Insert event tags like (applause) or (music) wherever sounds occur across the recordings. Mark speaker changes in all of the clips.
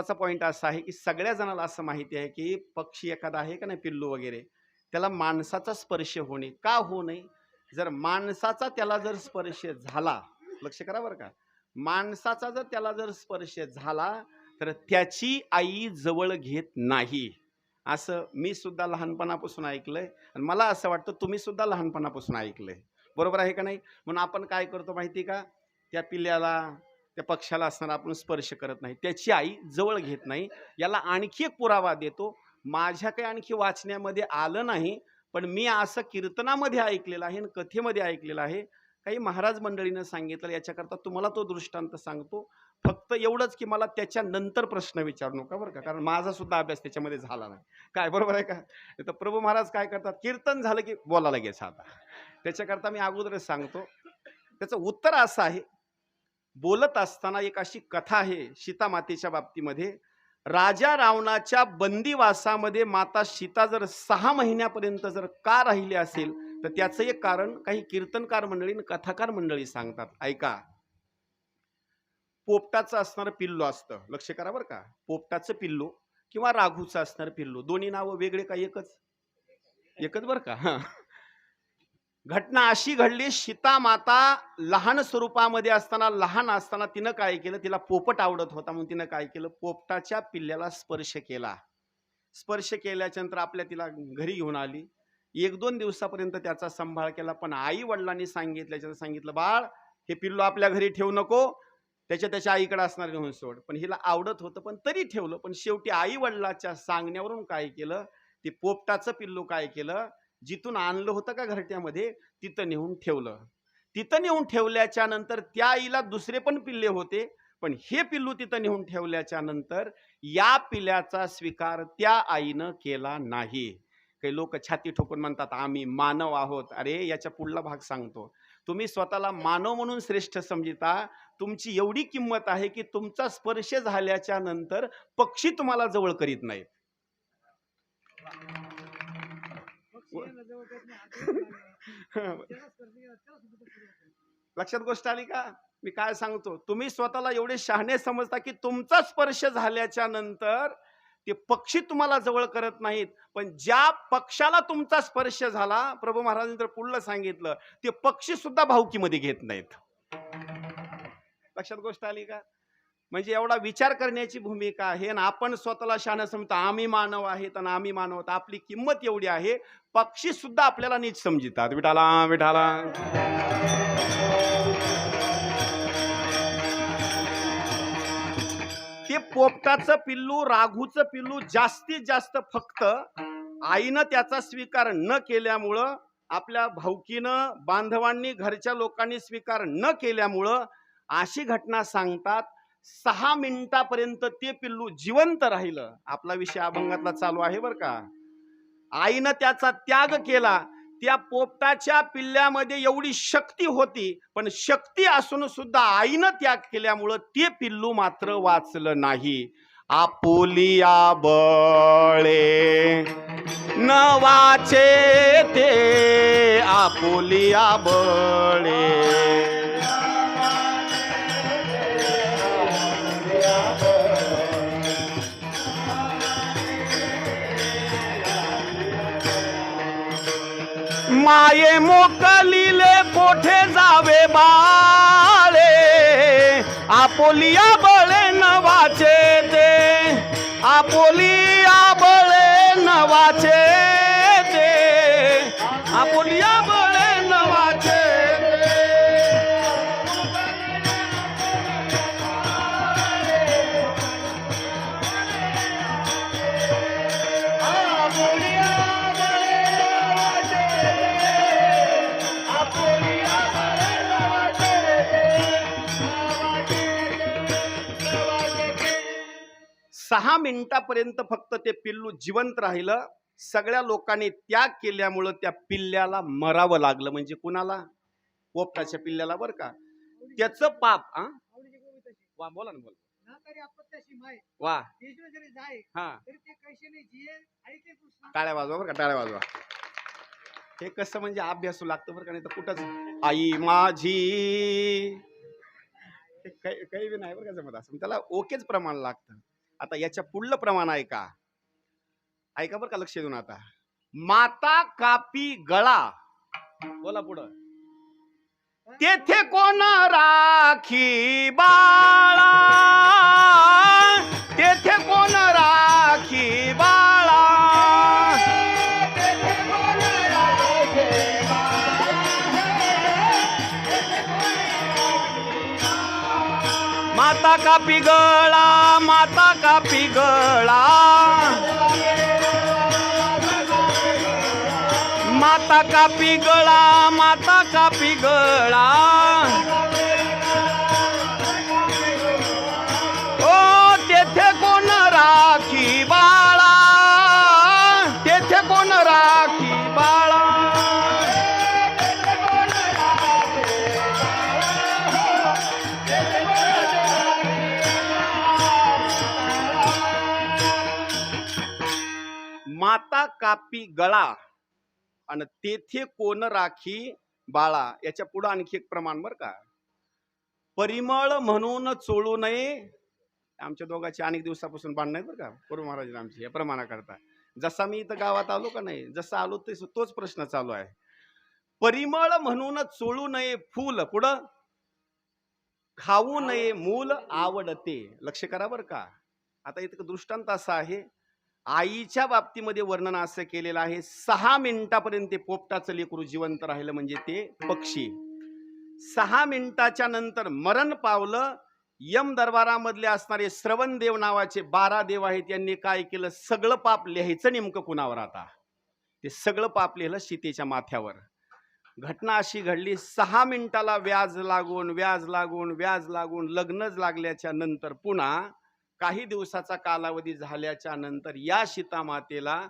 Speaker 1: महत्त्वाचा पॉईंट असा आहे की सगळ्या जणाला असं माहिती आहे की पक्षी एखादा आहे का नाही पिल्लू वगैरे त्याला माणसाचा स्पर्श होणे का होऊ नये? जर माणसाचा त्याला जर स्पर्श झाला लक्ष करा बरं का माणसाचा जर त्याला जर स्पर्श झाला तर त्याची आई जवळ घेत नाही. असं मी सुद्धा लहानपणापासून ऐकलंय आणि मला असं वाटतं तुम्ही सुद्धा लहानपणापासून ऐकलंय. बरोबर आहे का नाही? म्हणून आपण काय करतो माहिती का? त्या पिल्ल्याला त्या पक्षाला असणारा आपण स्पर्श करत नाही. त्याची आई जवळ घेत नाही. याला आणखी एक पुरावा देतो. माझ्या काही आणखी वाचण्यामध्ये आलं नाही पण मी असं कीर्तनामध्ये ऐकलेलं आहे आणि कथेमध्ये ऐकलेलं आहे. काही महाराज मंडळीनं सांगितलं याच्याकरता तुम्हाला तो दृष्टांत सांगतो. फक्त एवढंच की मला त्याच्यानंतर प्रश्न विचारू नका बरं का कारण माझा सुद्धा अभ्यास त्याच्यामध्ये झाला नाही. काय बरोबर आहे का? तर प्रभू महाराज काय करतात कीर्तन झालं की बोला लगेच आता त्याच्याकरता मी अगोदरच सांगतो. त्याचं उत्तर असं आहे बोलत असताना एक अशी कथा आहे सीता मातेच्या बाबतीमध्ये. राजा रावणाच्या बंदिवासामध्ये माता सीता जर सहा महिन्यापर्यंत जर का राहिली असेल तर त्याचं एक कारण काही कीर्तनकार मंडळी आणि कथाकार मंडळी सांगतात. ऐका. पोपटाचं असणारं पिल्लू असतं. लक्ष करा बरं का. पोपटाचं पिल्लू किंवा राघूचं असणारं पिल्लू. दोन्ही नावं वेगळे का एकच? एकच बरं का? हां. घटना अशी घडली सीता माता लहान स्वरूपामध्ये असताना लहान असताना तिनं काय केलं? तिला पोपट आवडत होता म्हणून तिनं काय केलं? पोपटाच्या पिल्ल्याला स्पर्श केला. स्पर्श केल्याच्यानंतर आपल्या तिला घरी घेऊन आली. एक दोन दिवसापर्यंत त्याचा सांभाळ केला पण आई वडिलांनी सांगितल्याच्या सांगितलं बाळ हे पिल्लू आपल्या घरी ठेवू नको. त्याच्या त्याच्या आईकडे असणार घेऊन सोड. पण हिला आवडत होतं पण तरी ठेवलं. पण शेवटी आई वडिलाच्या सांगण्यावरून काय केलं? ते पोपटाचं पिल्लू काय केलं? जिथून आणलं होतं का घरट्यामध्ये तिथं नेऊन ठेवलं. तिथं नेऊन ठेवल्याच्या नंतर त्या आईला दुसरे पण पिल्ले होते पण हे पिल्लू तिथं नेऊन ठेवल्याच्या नंतर या पिल्याचा स्वीकार त्या आईनं केला नाही. काही लोक छाती ठोकून म्हणतात आम्ही मानव आहोत. अरे याच्या पुढला भाग सांगतो. तुम्ही स्वतःला मानव म्हणून श्रेष्ठ समजिता. तुमची एवढी किंमत आहे की तुमचा स्पर्श झाल्याच्यानंतर पक्षी तुम्हाला जवळ करीत नाहीत. (laughs) लक्षात गोष्ट आली का? मी काय सांगतो? तुम्ही स्वतःला एवढे शहाणे समजता की तुमचा स्पर्श झाल्याच्यानंतर ते पक्षी तुम्हाला जवळ करत नाहीत. पण ज्या पक्षाला तुमचा स्पर्श झाला प्रभू महाराजांनी तर पुढलं सांगितलं ते पक्षी सुद्धा भावकीमध्ये घेत नाहीत. लक्षात गोष्ट आली का? म्हणजे एवढा विचार करण्याची भूमिका आहे. आणि आपण स्वतःला शान समजतो. आम्ही मानव आहेत आणि आम्ही मानव आहोत. आपली किंमत एवढी आहे. पक्षी सुद्धा आपल्याला नीट समजतात. विठाला विठाला. ते पोपटाचं पिल्लू राघूचं पिल्लू जास्तीत जास्त फक्त आईनं त्याचा स्वीकार न केल्यामुळं आपल्या भाऊकीनं बांधवांनी घरच्या लोकांनी स्वीकार न केल्यामुळं अशी घटना सांगतात. सहा मिनिटापर्यंत ते पिल्लू जिवंत राहिलं. आपला विषय अभंगातला चालू आहे बर का. आईनं त्याचा त्याग केला. त्या पोपटाच्या पिल्ल्यामध्ये एवढी शक्ती होती पण शक्ती असून सुद्धा आईनं त्याग केल्यामुळं ते पिल्लू मात्र वाचलं नाही. आपुलिया बळे न वाचे ते आपुलिया बळे माये मोकलिले कोठे जावे बाळे? आपोलिया बळे न वाचे ते. आपोलिया बळे न वाचे ते. आपोलिया मिनिटापर्यंत फक्त ते पिल्लू जिवंत राहिलं. सगळ्या लोकांनी त्याग केल्यामुळं त्या पिल्ल्याला मरावं लागलं. म्हणजे कुणाला? पोपटाच्या पिल्ल्याला बरं का? त्याचं पाप आ? वा बोला ना बोला. वा. हा. टाळ्या वाजवा बरं का टाळ्या वाजवा. हे कसं म्हणजे अभ्यासू लागतं बरं का नाही तर कुठंच. आई माझी. हे काही काही बी नाही बरं का जमत असं. त्याला ओकेच प्रमाण लागतं. आता याच्या पुढलं प्रमाण ऐका ऐका बरं का लक्ष देऊन आता? माता कापी गळा. बोला पुढं. तेथे कोण राखी बाळा? माता का पिगळा माता का पिगळा. माता का पिगळा माता का पिगळा. कापी गळा आणि तेथे कोण राखी बाळा याच्यापुढे आणखी एक प्रमाण बर का? परिमळ म्हणून चोळू नये. आमच्या दोघांची अनेक दिवसापासून बांधणं आहेत बरं का? गुरु महाराज आमची या प्रमाणाकरता. जसा मी इथं गावात आलो का नाही जसा आलो ते तोच प्रश्न चालू आहे. परिमळ म्हणून चोळू नये फूल पुढं? खाऊ नये मूल आवडते. लक्ष करा बरं का? आता इथं दृष्टांत असा आहे. आईच्या बाबतीमध्ये वर्णन असं केलेलं आहे सहा मिनिटापर्यंत ते पोपटाचं लेकरू जिवंत राहिलं म्हणजे ते पक्षी. सहा मिनिटाच्या नंतर मरण पावलं यम दरबारामधले असणारे श्रवण देव नावाचे बारा देव आहेत यांनी काय केलं? सगळं पाप लिहायचं नेमकं कुणावर आता? ते सगळं पाप लिहिलं सीतेच्या माथ्यावर. घटना अशी घडली सहा मिनिटाला व्याज लागून व्याज लागून व्याज लागून लग्नच लागल्याच्या नंतर पुन्हा काही दिवसाचा कालावधी झाल्याच्यानंतर या सीतामातेला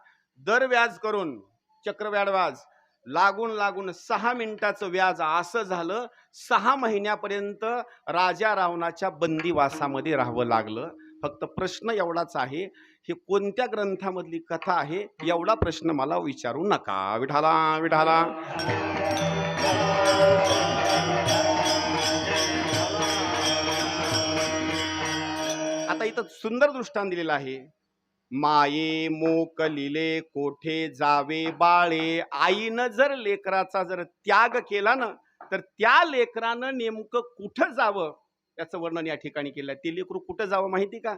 Speaker 1: दर व्याज करून चक्रव्याड व्याज लागून लागून सहा मिनिटाचं व्याज असं झालं सहा महिन्यापर्यंत राजा रावणाच्या बंदिवासामध्ये राहावं लागलं. फक्त प्रश्न एवढाच आहे हे कोणत्या ग्रंथामधली कथा आहे एवढा प्रश्न मला विचारू नका. विठाला विठाला. आता इथं सुंदर दृष्टांत दिलेलं आहे. माये मोकलिले कोठे जावे बाळे. आईनं जर लेकराचा जर त्याग केला ना तर त्या लेकरानं नेमकं कुठं जावं? त्याचं वर्णन या ठिकाणी केलं ते लेकरू कुठं जावं माहिती का?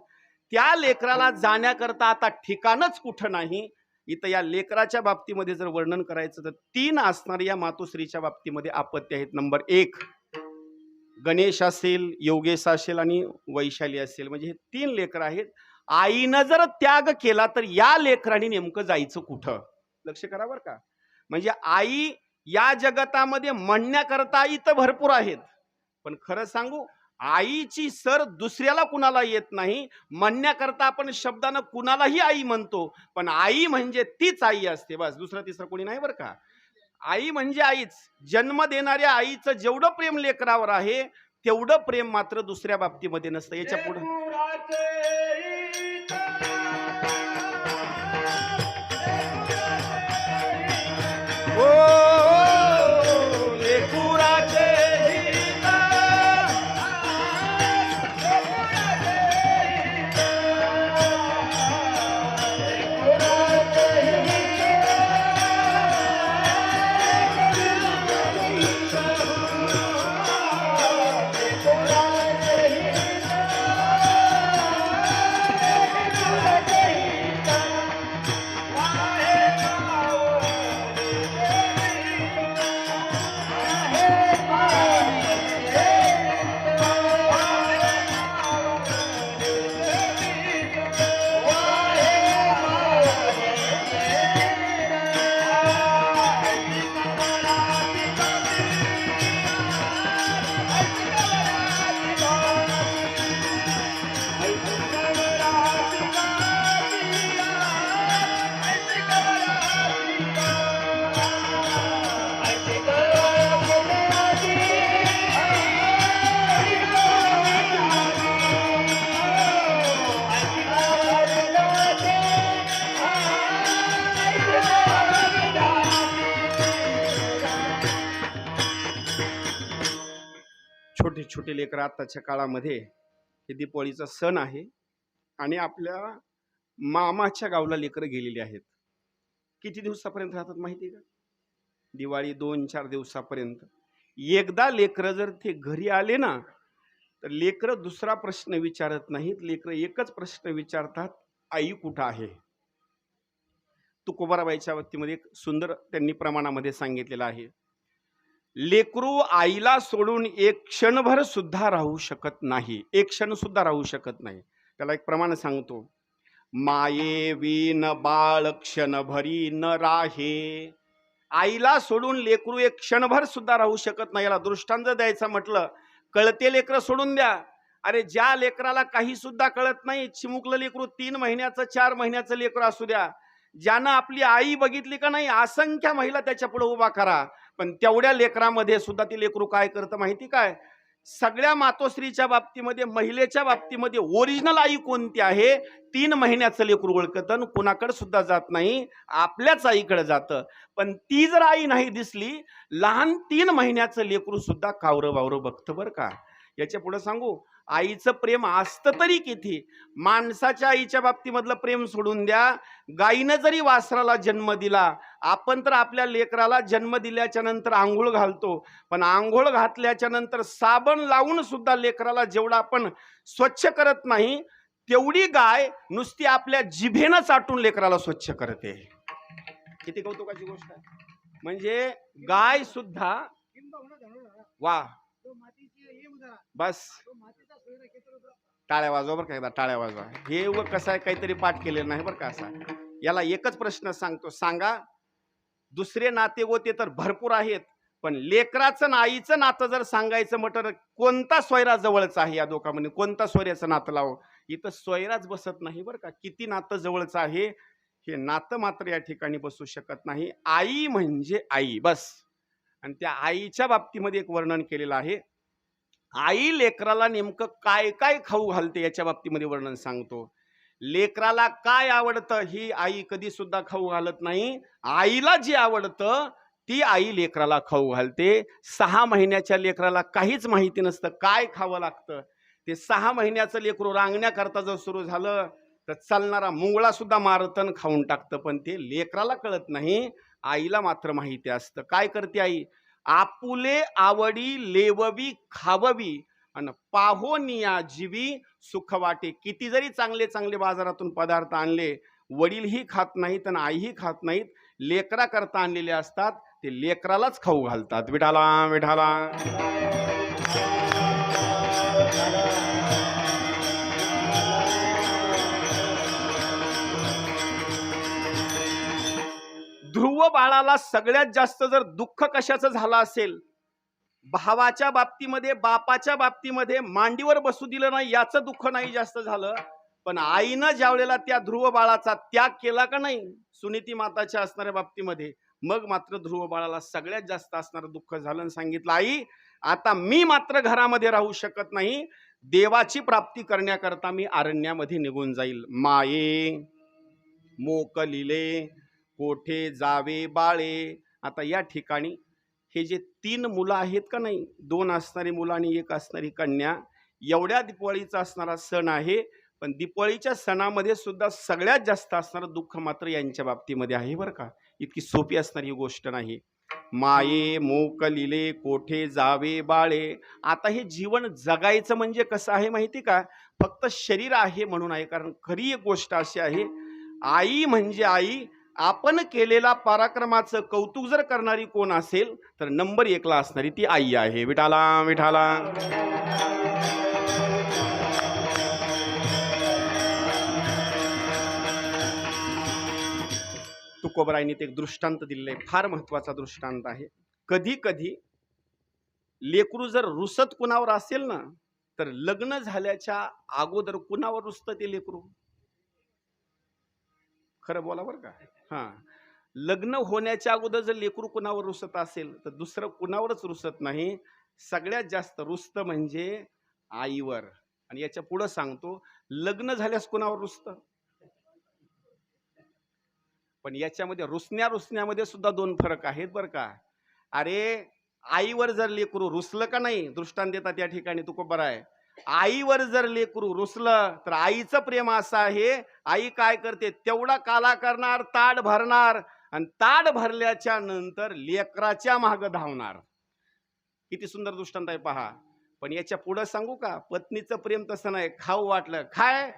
Speaker 1: त्या लेकराला जाण्याकरता आता ठिकाणच कुठं नाही. इथं या लेकराच्या बाबतीमध्ये जर वर्णन करायचं तर तीन असणाऱ्या या मातोश्रीच्या बाबतीमध्ये आपत्ती आहेत. नंबर एक गणेश असेल योगेश असेल आणि वैशाली असेल. म्हणजे हे तीन लेकर आहेत. आईनं जर त्याग केला तर या लेकराने नेमकं जायचं कुठं? लक्ष करा बरं का. म्हणजे आई या जगतामध्ये म्हणण्याकरता आई तर भरपूर आहेत. पण खरं सांगू आईची सर दुसऱ्याला कुणाला येत नाही? म्हणण्याकरता आपण शब्दानं कुणालाही आई म्हणतो. पण आई म्हणजे तीच आई असते. बस दुसरं तिसरं कोणी नाही बरं का. आई म्हणजे आईच. जन्म देणाऱ्या आईचं जेवढं प्रेम लेकरावर आहे तेवढं प्रेम मात्र दुसऱ्या बाबतीमध्ये नसतं. याच्यापुढे ओ छोटे लेकरं लेकर काळामध्ये हे दीपावलीचा सण आहे आणि आपल्या मामाच्या गावला लेकरं गेलेली आहेत. किती दिवसापर्यंत राहतात माहिती आहे का? दिवाळी दोन चार दिवसापर्यंत. एकदा लेकरं जर ते घरी आले ना तर लेकरं दुसरा प्रश्न विचारत नाहीत. लेकरं एकच प्रश्न विचारतात आई कुठं आहे? तुकोबाराबाईच्या बाबतीमध्ये एक सुंदर त्यांनी प्रमाणामध्ये सांगितलेलं आहे. लेकरू आईला सोडून एक क्षणभर सुद्धा राहू शकत नाही. एक क्षण सुद्धा राहू शकत नाही. त्याला एक प्रमाण सांगतो. माये विन बाळ क्षणभरी न राहे. आईला सोडून लेकरू एक क्षणभर सुद्धा राहू शकत नाही. याला दृष्टांत द्यायचं म्हटलं कळते लेकरं सोडून द्या. अरे ज्या लेकराला काही सुद्धा कळत नाही चिमुकलं लेकरू तीन महिन्याचं चार महिन्याचं लेकरू असू द्या. ज्यानं आपली आई बघितली का नाही असंख्य महिला त्याच्या पुढे उभा करा. पण तेवढ्या लेकरामध्ये सुद्धा ती लेकरू काय करतं माहिती काय? सगळ्या मातोश्रीच्या बाबतीमध्ये महिलेच्या बाबतीमध्ये ओरिजिनल आई कोणती आहे? तीन महिन्याचं लेकरू ओळखतं कुणाकडे सुद्धा जात नाही आपल्याच आईकडे जातं. पण ती जर आई नाही दिसली लहान तीन महिन्याचं लेकरू सुद्धा कावरं वावरं बघतं बरं का. याच्यापुढे सांगू आईचं प्रेम असतं तरी किती? माणसाच्या आईच्या बाबतीमधलं प्रेम सोडून द्या. गाईनं जरी वासराला जन्म दिला आपण तर आपल्या लेकराला जन्म दिल्याच्या नंतर आंघोळ घालतो. पण आंघोळ घातल्याच्या नंतर साबण लावून सुद्धा लेकराला जेवढा आपण स्वच्छ करत नाही तेवढी गाय नुसती आपल्या जिभेनं चाटून लेकराला स्वच्छ करते. किती कौतुकाची गोष्ट आहे. म्हणजे गाय सुद्धा वा. बस. टाळ्या वाजवा बरं का एकदा टाळ्या वाजवा. हे व कसं आहे काहीतरी पाठ केलेलं नाही बरं का असा. याला एकच प्रश्न सांगतो सांगा दुसरे नाते गोते तर भरपूर आहेत पण लेकराचं आणि आईचं नातं जर सांगायचं म्हटलं कोणता सोयरा जवळचा आहे या दोघांमध्ये? कोणता सोयऱ्याचं नातं लावं? इथं सोयराच बसत नाही बरं का. किती नातं जवळचं आहे हे नातं मात्र या ठिकाणी बसू शकत नाही. आई म्हणजे आई बस. आणि त्या आईच्या बाबतीमध्ये एक वर्णन केलेलं आहे. आई लेकराला नेमकं काय काय खाऊ घालते याच्या बाबतीमध्ये वर्णन सांगतो. लेकराला काय आवडतं ही आई कधी सुद्धा खाऊ घालत नाही. आईला जे आवडतं ती आई लेकराला खाऊ घालते. सहा महिन्याच्या लेकराला काहीच माहिती नसतं काय खावं लागतं. ते सहा महिन्याचं लेकरू रांगण्याकरता जर सुरू झालं तर चालणारा मुंगळा सुद्धा मारतन खाऊन टाकतं. पण ते लेकराला कळत नाही. आईला मात्र माहिती असतं. काय करते आई? आपुले आवडी लेववी खाववी. आणि पाहोनिया जीवी सुख वाटे किती जरी चांगले चांगले बाजारातून पदार्थ आणले वडीलही खात नाहीत आणि आईही खात नाहीत. लेकरा करता आणलेले असतात ते लेकरालाच खाऊ घालतात. विठाला विठाला. ध्रुव बाळाला सगळ्यात जास्त जर दुःख कशाचं झालं असेल भावाच्या बाबतीमध्ये बापाच्या बाबतीमध्ये मांडीवर बसू दिलं नाही याचं दुःख नाही जास्त झालं पण आईनं ज्यावेळेला त्या ध्रुव बाळाचा त्याग केला का नाही सुनीती माताच्या असणाऱ्या बाबतीमध्ये मग मात्र ध्रुव बाळाला सगळ्यात जास्त असणारं दुःख झालं आणि सांगितलं आई आता मी मात्र घरामध्ये राहू शकत नाही देवाची प्राप्ती करण्याकरता मी अरण्यामध्ये निघून जाईल. माये मोकलिले कोठे जावे बाळे? आता या ठिकाणी हे जे तीन मुलं आहेत का नाही? दोन असणारी मुलं आणि एक असणारी कन्या एवढ्या दिपावळीचा असणारा सण आहे. पण दिपावळीच्या सणामध्ये सुद्धा सगळ्यात जास्त असणारं दुःख मात्र यांच्या बाबतीमध्ये आहे बरं का. इतकी सोपी असणारी ही गोष्ट नाही. माये मोकलिले कोठे जावे बाळे? आता हे जीवन जगायचं म्हणजे कसं आहे माहिती का? फक्त शरीर आहे म्हणून आहे. कारण खरी एक गोष्ट अशी आहे आई म्हणजे आई आपण केलेला पराक्रमाचं कौतुक जर करणारी कोण असेल तर नंबर एकला असणारी ती आई आहे. विठाला विठाला. तुकोबराईने ते एक दृष्टांत दिलेलं आहे फार महत्त्वाचा दृष्टांत आहे. कधी कधी लेकरू जर रुसत कुणावर असेल ना तर लग्न झाल्याच्या अगोदर कुणावर रुसतं ते लेकरू? खरं बोला बरं का. हां. लग्न होण्याच्या अगोदर जर लेकरू कुणावर रुसत असेल तर दुसरं कुणावरच रुसत नाही. सगळ्यात जास्त रुसत म्हणजे आईवर. आणि याच्या पुढं सांगतो लग्न झाल्यास कुणावर रुसतं? पण याच्यामध्ये रुसण्या रुसण्यामध्ये सुद्धा दोन फरक आहेत बरं का. अरे आईवर जर लेकरू रुसलं का नाही दृष्टांत देतात या ठिकाणी तू बरं आहे आईवर जर लेकरू रुसलं तर आईचं प्रेम असं आहे. आई काय करते? तेवढा काला करणार ताड भरणार आणि ताड भरल्याच्या नंतर लेकराच्या माग धावणार. किती सुंदर दृष्टांत आहे पहा. पण याच्या पुढं सांगू का? पत्नीचं प्रेम तसं नाही. खाऊ वाटलं. खाय.